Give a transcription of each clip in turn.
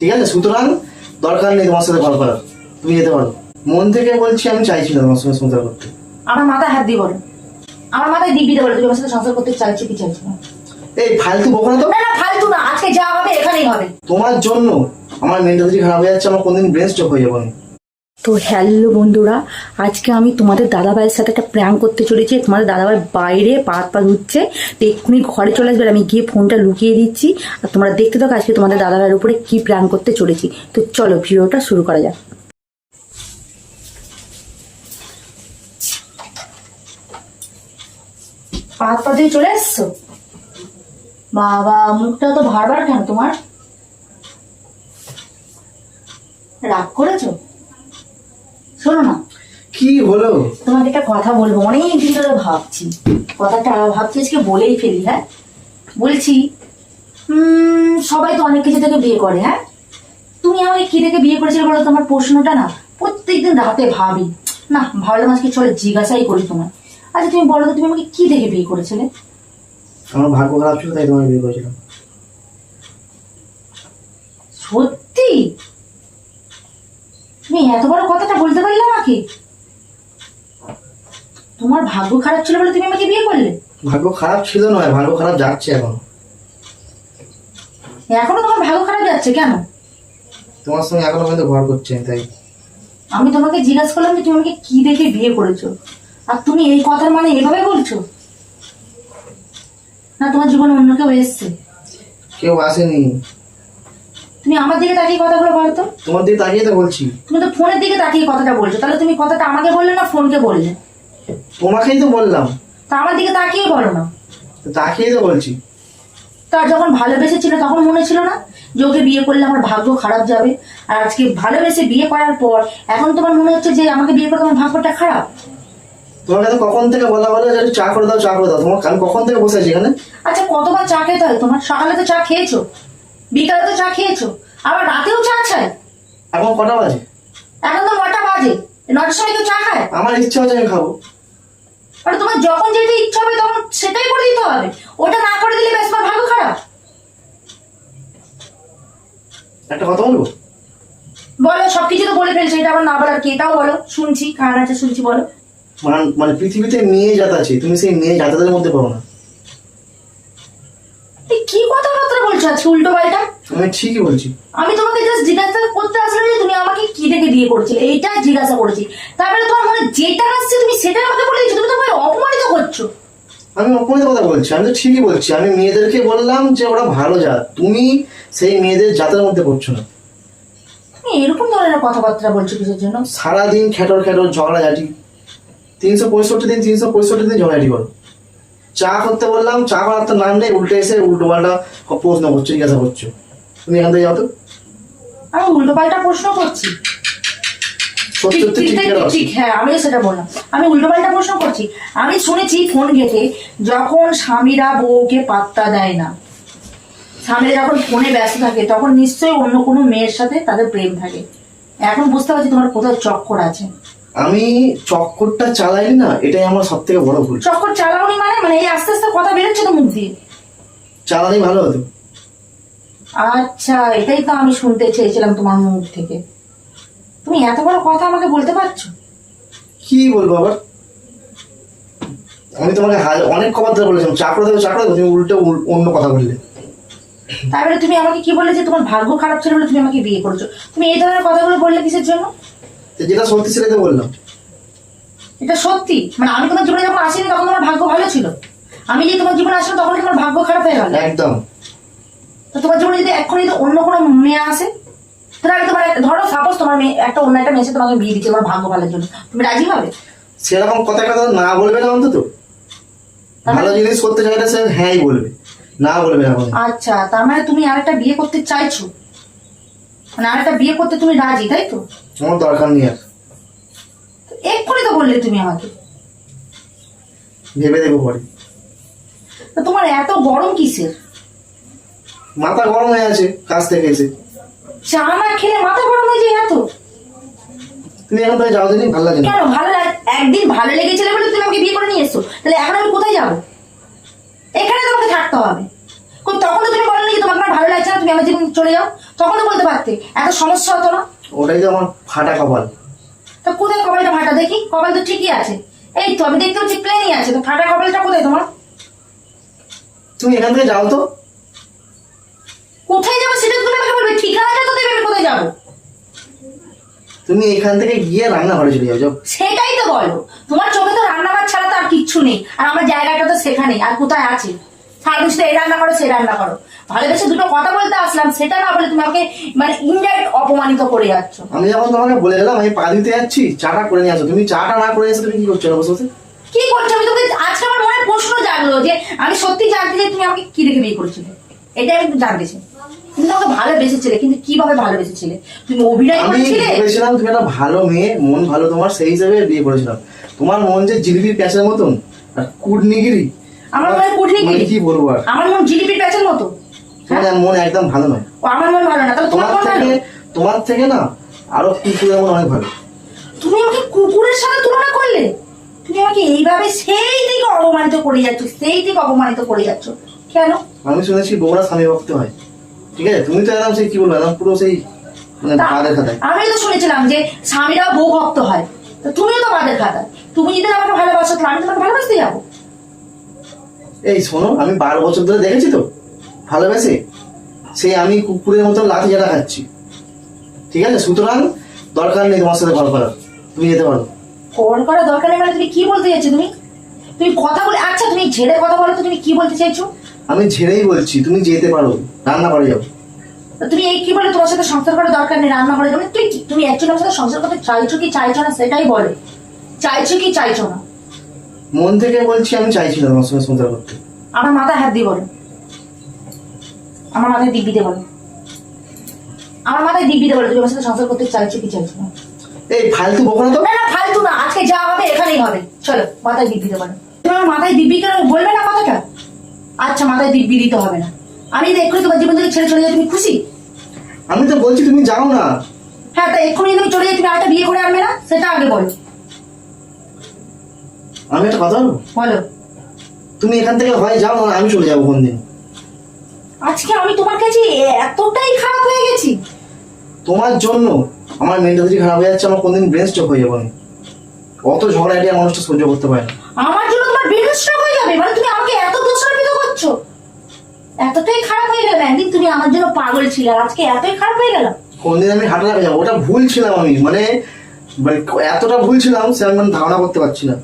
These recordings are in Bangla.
ঠিক আছে? সুতরাং দরকার নেই তোমার সাথে কল করার। তুমি যেতে পারো। মন থেকে বলছি আমি চাইছি না তোমার সঙ্গে সংসার করতে। আমার মাথায় হাত দিয়ে বলো। আমার মাথায় দিব্যি দিয়ে বলো তুমি আমার সাথে সংসার করতে চাইছো কি চাইছো না। এই ফালতু বকো না তো? না না ফালতু না। আজকে যা হবে এখানেই হবে। তোমার জন্য আমার মেন্টালিটি খারাপ হয়ে যাচ্ছে আমার কোনদিন ব্রেন স্ট্রোক হয়ে যাব আমি তো হ্যালো বন্ধুরা, আজকে আমি তোমাদের দাদাভাইয়ের সাথে একটা প্র্যাঙ্ক করতে চলেছি। তোমাদের দাদাভাই বাইরে পা হাত পা ধুচ্ছে, তো এক্ষুনি ঘরে চলে আসবে আমি গিয়ে ফোনটা লুকিয়ে দিচ্ছি। আর তোমরা দেখতে থাকো আজকে তোমাদের দাদাভাইয়ের উপরে কি প্র্যাঙ্ক করতে চলেছি। তো চলো ভিডিওটা শুরু করা যাক। পা হাত পা চলে এসছো বাবা, মুখটা তো ভারবার কেন তোমার? রাগ করেছ? শোনো না। কি হলো? তোমাকে একটা কথা বলব অনেক দিন ধরে ভাবছি। কথাটা ভাবছি আজকে বলেই ফেলি হ্যাঁ? বলছি সবাই তো অনেক কিছু থেকে বিয়ে করে হ্যাঁ? তুমি আমাকে কি দেখে বিয়ে করেছিলে বলো তোমার প্রশ্নটা না? প্রত্যেকদিন রাতে ভাবি না ভাবলাম আজকে চলে জিজ্ঞাসাই করি তোমার আচ্ছা তুমি বলো তো তুমি আমাকে কি দেখে বিয়ে করেছিলে? আমার ভাগ্য খারাপ ছিল তাই তোমায় বিয়ে করেছিলাম। সত্যি? তুমি এত বড় কথাটা বলতে পারলে আমাকে? তোমার ভাগ্য খারাপ ছিল বলে তুমি আমাকে বিয়ে করলে? ভাগ্য খারাপ ছিল নয় ভাগ্য খারাপ যাচ্ছে এখন। এখনও তোমার ভাগ্য খারাপ যাচ্ছে কেন? তোমার সঙ্গে এখনও পর্যন্ত ঘর করছে তাই। আমি তোমাকে জিজ্ঞাসা করলাম যে তুমি আমাকে কি দেখে বিয়ে করেছ। আর তুমি এই কথার মানে এভাবে বলছো? না তোমার জীবনে অন্য কেউ এসছে। কেউ আসেনি। তুমি আমার দিকে তাকিয়ে কথাগুলো বলো তো। তোমার দিকে তাকিয়ে তো বলছি। তুমি তো ফোনের দিকে তাকিয়ে কথাটা বলছো তাহলে তুমি কথাটা আমাকে বললে না ফোনকে বললে? তোমাকেই তো বললাম। তা আমার দিকে তাকিয়ে বলো না। তো তাকিয়েই তো বলছি। তা যখন ভালোবেসে ছিল তখন মনে ছিল না যে ওকে বিয়ে করলে আমার ভাগ্য খারাপ যাবে? আর আজকে ভালোবেসে বিয়ে করার পর এখন তোমার মনে হচ্ছে যে আমাকে বিয়ে করে তোমার ভাগ্যটা খারাপ? তোমাকে তো কখন থেকে বলা হলো যে চা করে দাও চা করে দাও। তোমার আমি কখন থেকে বসে আছি এখানে? আচ্ছা কতবার চা খেতে হয়? তোমার সকালে তো চা খেয়েছো? বিকালে তো চা খেয়েছো আবার রাতেও চা খায়। এখন কটা বাজে? এখন তো নটা বাজে নটার সময় কেউ চা খায়? আমার ইচ্ছা হচ্ছে আমি খাব। মানে তোমার যখন যেটা ইচ্ছা হবে তখন সেটাই করে দিতে হবে। ওটা না করে দিলে বেশ তোমার ভাগ্য খারাপ। একটা কথা বলব? বলো সবকিছু তো বলে ফেলছো এটা আবার না বলার কি? এটাও বলো শুনছি কান আছে শুনছি বলো। মানে মানে পৃথিবীতে মেয়ে জাত আছে তুমি সেই মেয়ে জাতাদের মধ্যে পড়ো না। এই কি কথাবার্তা বলছো আজকে? উল্টো পাল্টা? আমি ঠিকই বলছি। আমি তোমাকে জাস্ট জিজ্ঞাসা করতে আসলাম যে তুমি আমাকে কি দেখে বিয়ে করছিলে? এইটা জিজ্ঞাসা করেছি। তারপরে তোমার মনে যেটা আসছে তুমি সেটা আমাকে বলে দিচ্ছ তুমি তো আমায় অপমানিত করছ। আমি অপমানিত কথা বলছি আমি তো ঠিকই বলছি। আমি মেয়েদেরকে বললাম যে ওরা ভালো জাত। তুমি সেই মেয়েদের জাতের মধ্যে পড়ছো না। তুমি এরকম ধরনের কথাবার্তা বলছো কিসের জন্য? সারাদিন খেটর খেটর ঝগড়াঝাটি। তিনশো পঁয়ষট্টি দিন তিনশো পঁয়ষট্টি দিন ঝগড়াঝাটি করো। চা করতে বললাম চা করার তো নাম নেই উল্টে এসে উল্টো পাল্টা প্রশ্ন করছ জিজ্ঞাসা করছ। তুমি এখান থেকে যাও তো। আমি উল্টো পাল্টা প্রশ্ন করছি। ঠিক হ্যাঁ আমিও সেটা বললাম। আমি উল্টো পাল্টা প্রশ্ন করছি। আমি শুনেছি ফোন ঘেটে যখন স্বামীরা বউকে পাত্তা দেয় না স্বামীরা যখন ফোনে ব্যস্ত থাকে তখন নিশ্চয়ই অন্য কোনো মেয়ের সাথে তাদের প্রেম থাকে। এখন বুঝতে পারছি তোমার কোথাও চক্কর আছে। আমি চক্করটা চালাইনি না এটাই আমার সব থেকে বড় ভুল। চক্কর চালাওনি মানে? মানে এই আস্তে আস্তে কথা বেরোচ্ছে তো মুখ দিয়ে। চালালেই ভালো হতো। আচ্ছা এটাই তো আমি শুনতে চেয়েছিলাম তোমার মুখ থেকে। তুমি এত বড় কথা আমাকে বলতে পারছ? কি বলব আবার? আমি তোমাকে অনেক কথা ধরে বলেছিলাম চাকরা দেবো চাকরা দেবো তুমি উল্টে উল- অন্য কথা বললে। তারপরে তুমি আমাকে কি বললে যে তোমার ভাগ্য খারাপ ছিল বলে তুমি আমাকে বিয়ে করেছ? তুমি এই ধরনের কথাগুলো বললে কিসের জন্য? যেটা সত্যি সেটাই তো বললাম। এটা সত্যি। মানে আমি তোমার জীবনে যখন আসিনি তখন তোমার ভাগ্য ভালো ছিল। আমি যে তোমার জীবনে আসলাম তখন তোমার ভাগ্য খারাপ হয়ে গেল। একদম। তো তোমার জীবনে যদি এখন যদি অন্য কোনো মেয়ে আসে তাহলে আমি তোমার ধরো সাপোজ তোমার মেয়ে একটা অন্য একটা মেয়ে তোমাকে বিয়ে দিচ্ছে তোমার ভাগ্য ভালোর জন্য। তুমি রাজি হবে? সেরকম কথা কথা না বলবে না অন্তত। ভালো জিনিস করতে চাইলে সে হ্যাঁই বলবে। না বলবে না আচ্ছা তার মানে তুমি আরেকটা বিয়ে করতে চাইছো? মানে আরেকটা বিয়ে করতে তুমি রাজি তাই তো? আমার দরকার নেই আর। এক্ষুনি তো বললে তুমি আমাকে। ভেবে দেখব পরে। তো তোমার এত গরম কিসের? মাথা গরম হয়ে আছে কাজ থেকে এসে। চা না খেলে মাথা গরম হয়ে যায় এত? তুমি এখন তাই যাও দিনই ভালো লাগে না। কেন ভালো লাগ একদিন ভালো লেগেছিল বলে তুমি আমাকে বিয়ে করে নিয়ে এসছো। তাহলে এখন আমি কোথায় যাব? এখানে তোমাকে থাকতে হবে। তখন তো তুমি বলো নাকি তোমাকে আমার ভালো লাগছে না তুমি আমার জীবন চলে যাও। তখন তো বলতে পারতে এত সমস্যা হতো না। ওটাই তো আমার ফাটা কপাল। তা কোথায় কপালটা ফাটা? দেখি কপাল তো ঠিকই আছে। এই তো আমি দেখতে পাচ্ছি প্লেনই আছে। তো ফাটা কপালটা কোথায় তোমার? তুমি এখান থেকে যাও তো। কোথায় যাব সেটা তুমি আমাকে বলবে। ঠিকানাটা তো দেবে আমি কোথায় যাব। তুমি এখান থেকে গিয়ে রান্নাঘরে চলে যাও যাও। সেটাই তো বলো। তোমার চোখে তো রান্নাঘর ছাড়া তো আর কিচ্ছু নেই। আর আমার জায়গাটা তো সেখানেই। আর কোথায় আছে? শুধু এই রান্না করো সেই রান্না করো। ভালোবেসে দুটো কথা বলতে আসলাম সেটা না বলে তুমি আমাকে মানে ইনডাইরেক্ট অপমানিত করে যাচ্ছ। আমি যখন তোমাকে বলে গেলাম আমি পা দিতে যাচ্ছি চাটা করে নিয়ে আসো। তুমি চাটা না করে এসে তুমি কি করছ না বসে বসে কি করছ? আমি তোকে আজকে আমার মনে প্রশ্ন জাগলো যে আমি সত্যি জানতে চাই তুমি আমাকে কি দেখে বিয়ে করেছিলে? এটাই আমি জানতে চাই। তুমি আমাকে ভালোবেসেছিলে কিন্তু কীভাবে ভালোবেসেছিলে? তুমি অভিনয় আমি করেছিলে? ভেবেছিলাম তুমি একটা ভালো মেয়ে মন ভালো তোমার সেই হিসেবে বিয়ে করেছিলাম। তোমার মন যে জিলিপির প্যাঁচের মতন আর কুটনিগিরি আমার মনে কুটনিগিরি? মানে কি বলব আর? আমার মন জিলিপির প্যাচের মতো। তোমার মন একদম ভালো নয়। ও আমার মন ভালো না। তাহলে তোমার মন ভালো? তোমার থেকে না আরও কুকুরের মন অনেক ভালো। তুমি আমাকে কুকুরের সাথে তুলনা করলে? তুমি আমাকে এইভাবে সেই দিকে অপমানিত করে যাচ্ছ সেই দিকে অপমানিত করে যাচ্ছ। কেন? আমি শুনেছি বউরা স্বামী ভক্ত হয়। ঠিক আছে? তুমি তো একদম সেই কি বলব একদম পুরো সেই মানে বাদের খাতায়। আমি তো শুনেছিলাম যে স্বামীরাও বউ ভক্ত হয়। তো তুমিও তো বাদের খাতা তুমি যদি আমাকে ভালোবাসো তাহলে আমি তোমাকে ভালোবাসতে যাব। এই শোনো আমি বারো বছর ধরে দেখেছি তো ভালোবেসে। সেই আমি কুকুরের মতো লাঠি জাটা খাচ্ছি। ঠিক আছে? সুতরাং দরকার নেই তোমার সাথে ঘর করার তুমি যেতে পারো। ফোন করা দরকার নেই মানে তুমি কি বলতে চাইছো তুমি? তুমি কথা বলে আচ্ছা তুমি ঝেড়ে কথা বলো তো তুমি কি বলতে চাইছো? আমি ঝেড়েই বলছি তুমি যেতে পারো রান্না করে যাও। তুমি এই কি বলে তোমার সাথে সংসার করার দরকার নেই রান্না করে মানে তুই তুমি একজন আমার সাথে সংসার করতে চাইছো কি চাইছো না সেটাই বলে। চাইছো কি চাইছো না? মন থেকে বলছি আমি চাইছি না তোমার সঙ্গে সংসার করতে। আমার মাথায় হাত দিয়ে বলো আমার মাথায় দিব্যিতে বলো আমার মাথায় দিব্যিতে বলো তুমি আমার সাথে সংসার করতে চাইছো কি চাইছো না? এই ফালতু বকো না তো। না না ফালতু না আজকে যা হবে এখানেই হবে। চলো মাথায় দিব্যিতে বলো তুমি আমার মাথায় দিব্যি কেন বলবে না কথাটা? আচ্ছা মাথায় দিব্যি দিতে হবে না। আমি যদি এক্ষুনি তোমার জীবন থেকে ছেড়ে চলে যাই তুমি খুশি? আমি তো বলছি তুমি যাও না। হ্যাঁ তা এক্ষুনি আমি চলে যাই তুমি আরেকটা বিয়ে করে আনবে না? সেটা আগে বলো। আমি একটা কথা বলব? বলো। তুমি এখান থেকে হয় যাও না আমি চলে যাব কোন দিন। আজকে আমি তোমার কাছে এতটাই খারাপ হয়ে গেছি। তোমার জন্য আমার মেন্টালিটি খারাপ হয়ে যাচ্ছে আমার কোনদিন ব্রেন স্ট্রোক হয়ে যাব আমি অত ঝগড়াটি আর মানুষটা সহ্য করতে পারে না। আমার জন্য তোমার ব্রেন স্ট্রোক হয়ে যাবে? মানে তুমি আমাকে এত দোষারোপিত করছ? এতটাই খারাপ হয়ে গেল একদিন তুমি আমার জন্য পাগল ছিলে আজকে এতই খারাপ হয়ে গেল কোনদিন আমি হাঁটা যাব ওটা ভুল ছিলাম আমি। মানে মানে এতটা ভুল ছিলাম সে আমি ধারণা করতে পারছি না।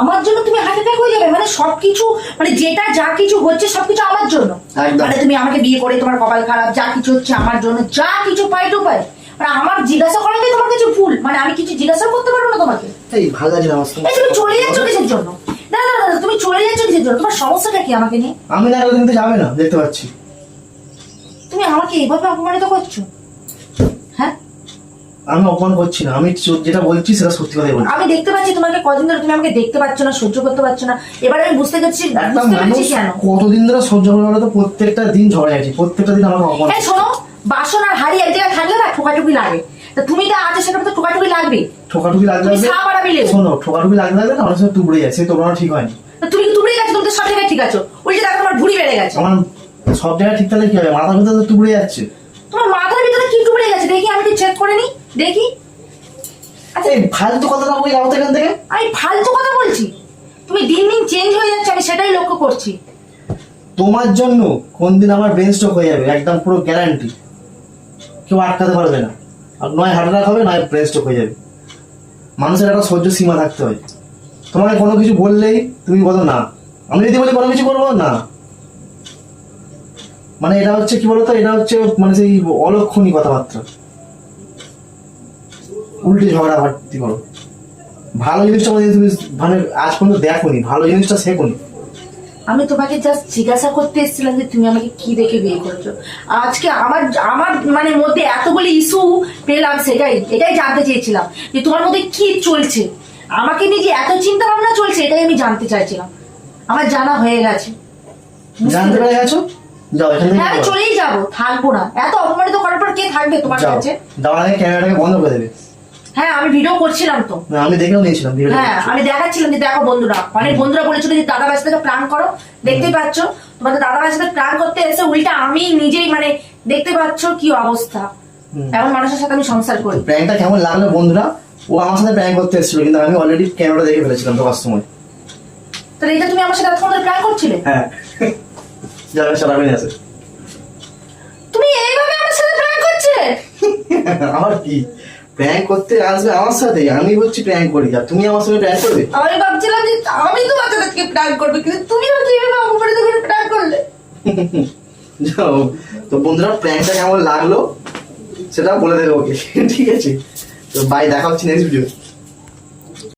আমার জন্য তুমি হার্ট অ্যাটাক হয়ে যাবে? মানে সবকিছু মানে যেটা যা কিছু হচ্ছে সবকিছু আমার জন্য। মানে তুমি আমাকে বিয়ে করে তোমার কপাল খারাপ যা কিছু হচ্ছে আমার জন্য যা কিছু পাই টু পাই। মানে আমার জিজ্ঞাসা করাটাই তোমার কাছে ভুল। মানে আমি কিছু জিজ্ঞাসা করতে পারব না তোমাকে? এই ভালো লাগছে না এই তুমি চলে যাচ্ছ কিসের জন্য? না না না তুমি চলে যাচ্ছ কিসের জন্য? তোমার সমস্যাটা কি আমাকে নিয়ে? আমি না গেলে তো যাবে না দেখতে পাচ্ছি। তুমি আমাকে এইভাবে অপমানিত করছ? আমি অপমান করছি না আমি যেটা বলছি সেটা সত্যি কথাই বলছি। আমি দেখতে পাচ্ছি তোমাকে কদিন ধরে তুমি আমাকে দেখতে পাচ্ছ না সহ্য করতে পারছ না। এবার আমি বুঝতে পারছি বুঝতে পারছি কেন? কতদিন ধরে সহ্য করে তো? প্রত্যেকটা দিন ঝগড়া আছে প্রত্যেকটা দিন আমাকে অপমান এই শোনো বাসন আর হাড়ি এক জায়গায় থাকলে না ঠোকাটুকি লাগে। তা তুমি তো আছো সেটা তো ঠোকাটুকি লাগবে। ঠোকাঠুকি লাগলে তুমি লাগলে- সা বাড়াবি লেবু। শোনো ঠোকাঠুকি লাগলে না অনেক সময় তুবড়ে সেই তোমরা ঠিক হয়নি। তা তুমি তুবড়ে গেছো? তুমি তো সব জায়গায় ঠিক আছো। উল্টে দেখো তোমার ভুড়ি বেড়ে গেছে। আমার সব জায়গায় ঠিক থাকলে কি হবে? মাথা ভিতরে তো তুবড়ে যাচ্ছে। তোমার মাথার ভিতরে কি টুকরে গেছে? দেখি আমি একটু চেক করে নি দেখি। আচ্ছা এই ফালতু কথাটা বলে যাও তো এখান থেকে? আমি ফালতু কথা বলছি। তুমি দিন দিন চেঞ্জ হয়ে যাচ্ছে আমি সেটাই লক্ষ্য করছি। তোমার জন্য কোন দিন আমার ব্রেন স্ট্রোক হয়ে যাবে একদম পুরো গ্যারান্টি কেউ আটকাতে পারবে না। আর নয় হার্ট অ্যাটাক হবে নয় ব্রেন স্ট্রোক হয়ে যাবে। মানুষের একটা সহ্য সীমা থাকতে হয়। তোমাকে কোনো কিছু বললেই তুমি বলো না। আমি যদি বলি কোনো কিছু করব না। মানে এটা হচ্ছে কি বলতো? এটা হচ্ছে মানে সেই অলক্ষণী কথাবার্তা। উল্টে ঝগড়া ভাটি করো ভালো জিনিসটা মানে তুমি মানে আজ পর্যন্ত দেখোনি ভালো জিনিসটা শেখোনি। আমি তোমাকে জাস্ট জিজ্ঞাসা করতে এসেছিলাম যে তুমি আমাকে কি দেখে বিয়ে করছ। আজকে আমার আমার মানে মধ্যে এতগুলি ইস্যু পেলাম সেটাই এটাই জানতে চেয়েছিলাম যে তোমার মধ্যে কি চলছে। আমাকে নিয়ে যে এত চিন্তা ভাবনা চলছে এটাই আমি জানতে চাইছিলাম। আমার জানা হয়ে গেছে। জানতে পেরে গেছো? যাও এখান থেকে হ্যাঁ আমি চলেই যাব থাকব না। এত অপমানিত করার পর কে থাকবে তোমার কাছে? আগে ক্যামেরাটাকে বন্ধ করে দেবে। হ্যাঁ আমি ভিডিও করছিলাম তো। না আমি দেখেও নিয়েছিলাম হ্যাঁ আমি দেখাচ্ছিলাম যে দেখো বন্ধুরা অনেক বন্ধুরা বলেছিল যে দাদা ভাইয়ের সাথে প্রাণ করো দেখতে পাচ্ছ তোমাদের দাদা ভাইয়ের সাথে প্রাণ করতে এসে উল্টা আমি নিজেই মানে দেখতে পাচ্ছ কি অবস্থা। এমন মানুষের সাথে আমি সংসার করি। প্র্যাঙ্কটা কেমন লাগল বন্ধুরা? ও আমার সাথে প্র্যাঙ্ক করতে এসেছিল কিন্তু আমি অলরেডি ক্যামেরা দেখে ফেলেছিলাম তো সময়। তাহলে এটা তুমি আমার সাথে এতক্ষণ ধরে প্রাণ করছিলে? হ্যাঁ। যারা সারাদিন আছে। তুমি এইভাবে আমার সাথে প্রাণ করছে আমার কি? প্র্যাঙ্ক করতে আসবে আমার সাথে আমি বলছি প্র্যাঙ্ক করি যা তুমি আমার সাথে প্র্যাঙ্ক করবে? আমি ভাবছিলাম যে আমি তো বাচ্চাদেরকে প্র্যাঙ্ক করবে কিন্তু তুমি আমাকে আমার বাড়িতে করে প্র্যাঙ্ক করলে? যাও, তো বন্ধুরা প্র্যাঙ্কটা কেমন লাগল সেটা বলে দেবে ওকে ঠিক আছে? তো বাই দেখা হচ্ছে নেক্সট ভিডিও